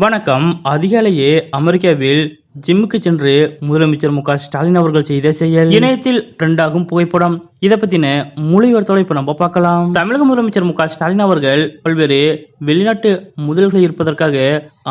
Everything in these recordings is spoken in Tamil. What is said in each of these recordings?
வணக்கம். அதிகாலையே அமெரிக்காவில் ஜிம்முக்கு சென்று முதலமைச்சர் மு ஸ்டாலின் அவர்கள் செய்த செயல். இணையத்தில் ட்ரெண்டாகும் புகைப்படம். இதை பத்தின மொழிவர்த்தோட இப்ப நம்ம பார்க்கலாம். தமிழக முதலமைச்சர் மு ஸ்டாலின் அவர்கள் பல்வேறு வெளிநாட்டு முதல்கள் இருப்பதற்காக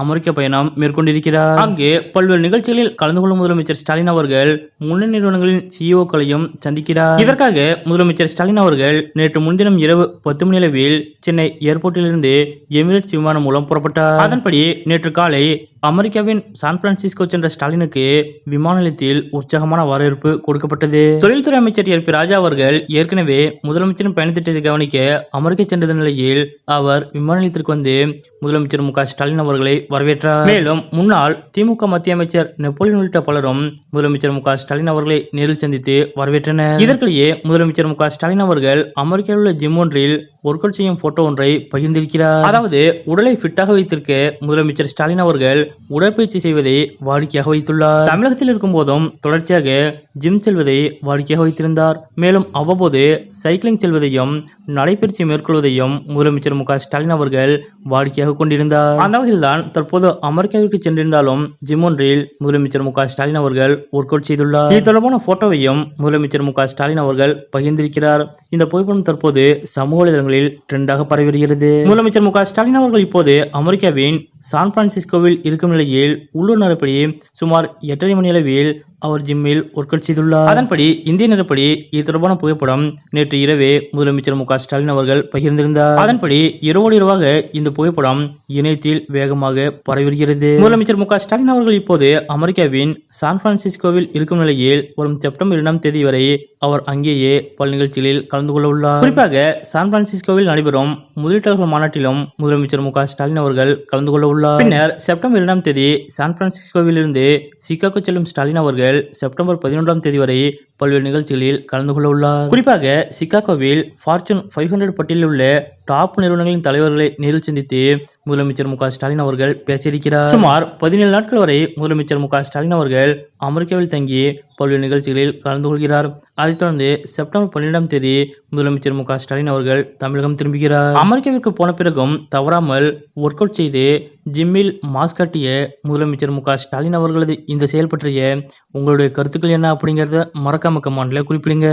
அமெரிக்க பயணம் மேற்கொண்டிருக்கிறார். அங்கு பல்வேறு நிகழ்ச்சிகளில் கலந்து கொள்ளும் முதலமைச்சர் ஸ்டாலின் அவர்கள் முன்னணி நிறுவனங்களின் சிஇஓக்களையும் சந்திக்கிறார். இதற்காக முதலமைச்சர் ஸ்டாலின் அவர்கள் நேற்று முன்தினம் இரவு பத்து மணி அளவில் சென்னை ஏர்போர்ட்டிலிருந்து எமிரேட்ஸ் விமானம் மூலம் புறப்பட்டார். அதன்படி நேற்று காலை அமெரிக்காவின் சான் பிரான்சிஸ்கோ சென்ற ஸ்டாலினுக்கு விமான நிலையத்தில் உற்சாகமான வரவேற்பு கொடுக்கப்பட்டது. தொழில்துறை அமைச்சர் எல் பி ராஜா அவர்கள் ஏற்கனவே முதலமைச்சரின் பயணத்திட்டத்தை கவனிக்க அமெரிக்கா சென்ற நிலையில் அவர் விமான நிலையத்திற்கு வந்து முதலமைச்சர் மு க ஸ்டாலின் அவர்களை வரவேற்றார். மேலும் முன்னாள் திமுக மத்திய அமைச்சர் நெப்போலியன் உள்ளிட்ட பலரும் முதலமைச்சர் மு க ஸ்டாலின் அவர்களை நேரில் சந்தித்து வரவேற்றனர். இதற்கிடையே முதலமைச்சர் மு க ஸ்டாலின் அவர்கள் அமெரிக்காவில் உள்ள ஜிம் ஒன்றில் ஒர்க் அவுட் செய்யும் போட்டோ ஒன்றை பகிர்ந்திருக்கிறார். அதாவது உடலை ஃபிட்டாக வைத்திருக்க முதலமைச்சர் ஸ்டாலின் அவர்கள் உடற்பயிற்சி செய்வதை வாடிக்கையாக வைத்துள்ளார். தமிழகத்தில் இருக்கும் போதும் தொடர்ச்சியாக ஜிம் செல்வதை வாடிக்கையாக வைத்திருந்தார். மேலும் அவ்வப்போது சைக்கிளிங் செல்வதையும் நடைபயிற்சி மேற்கொள்வதையும் முதலமைச்சர் மு ஸ்டாலின் அவர்கள் வாடிக்கையாக கொண்டிருந்தார். அந்த வகையில்தான் தற்போது அமெரிக்காவிற்கு சென்றிருந்தாலும் ஜிம் ஒன்றில் முதலமைச்சர் மு ஸ்டாலின் அவர்கள் ஒர்க் அவுட் செய்துள்ளார். இது தொடர்பான போட்டோவையும் முதலமைச்சர் மு ஸ்டாலின் அவர்கள் பகிர்ந்திருக்கிறார். இந்த புகைப்படம் தற்போது சமூக வலைதளங்களில் ட்ரெண்டாக பரவி வருகிறது. முதலமைச்சர் மு க ஸ்டாலின் அவர்கள் இப்போது அமெரிக்காவின் சான் பிரான்சிஸ்கோவில் இருக்கும் நிலையில் உள்ளூர் நேரப்படி சுமார் எட்டரை மணி அளவில் அவர் ஜிம்மில் ஒர்க் அவுட் செய்துள்ளார். அதன்படி இந்திய நேரப்படி இது தொடர்பான புகைப்படம் நேற்று இரவே முதலமைச்சர் மு ஸ்டாலின் அவர்கள் பகிர்ந்திருந்தார். அதன்படி இரவோடு இரவாக இந்த புகைப்படம் இணையத்தில் வேகமாக பரவிருக்கிறது முதலமைச்சர் மு ஸ்டாலின் அவர்கள் இப்போது அமெரிக்காவின் சான் பிரான்சிஸ்கோவில் இருக்கும் நிலையில் வரும் செப்டம்பர் இரண்டாம் தேதி வரை அவர் அங்கேயே பல நிகழ்ச்சிகளில் கலந்து கொள்ள உள்ளார். குறிப்பாக சான் பிரான்சிஸ்கோவில் நடைபெறும் முதலீட்டாளர்கள் மாநாட்டிலும் முதலமைச்சர் மு ஸ்டாலின் அவர்கள் கலந்து கொள்ள உள்ளார். பின்னர் செப்டம்பர் இரண்டாம் தேதி சான் பிரான்சிஸ்கோவில் இருந்து சிகாகோ செல்லும் ஸ்டாலின் அவர்கள் செப்டம்பர் பதினொன்றாம் தேதி வரை பல்வேறு நிகழ்ச்சிகளில் கலந்து கொள்ள உள்ளார். குறிப்பாக சிகாகோவில் ஃபார்ச்சூன் ஃபைவ் ஹண்ட்ரட் பட்டியலில் உள்ள டாப் நிறுவனங்களின் தலைவர்களை நேரில் சந்தித்து முதலமைச்சர் மு ஸ்டாலின் அவர்கள் பேசியிருக்கிறார். சுமார் பதினேழு நாட்கள் வரை முதலமைச்சர் மு ஸ்டாலின் அவர்கள் அமெரிக்காவில் தங்கி பல்வேறு நிகழ்ச்சிகளில் கலந்து கொள்கிறார். அதைத் தொடர்ந்து செப்டம்பர் பன்னிரெண்டாம் தேதி முதலமைச்சர் மு ஸ்டாலின் அவர்கள் தமிழகம் திரும்புகிறார். அமெரிக்காவிற்கு போன பிறகும் தவறாமல் ஒர்க் அவுட் செய்து ஜிம்மில் மாஸ்க் காட்டிய முதலமைச்சர் மு ஸ்டாலின் அவர்களது இந்த செயல் பற்றிய உங்களுடைய கருத்துக்கள் என்ன அப்படிங்கறத மறக்காம கமாண்ட்ல குறிப்பிடுங்க.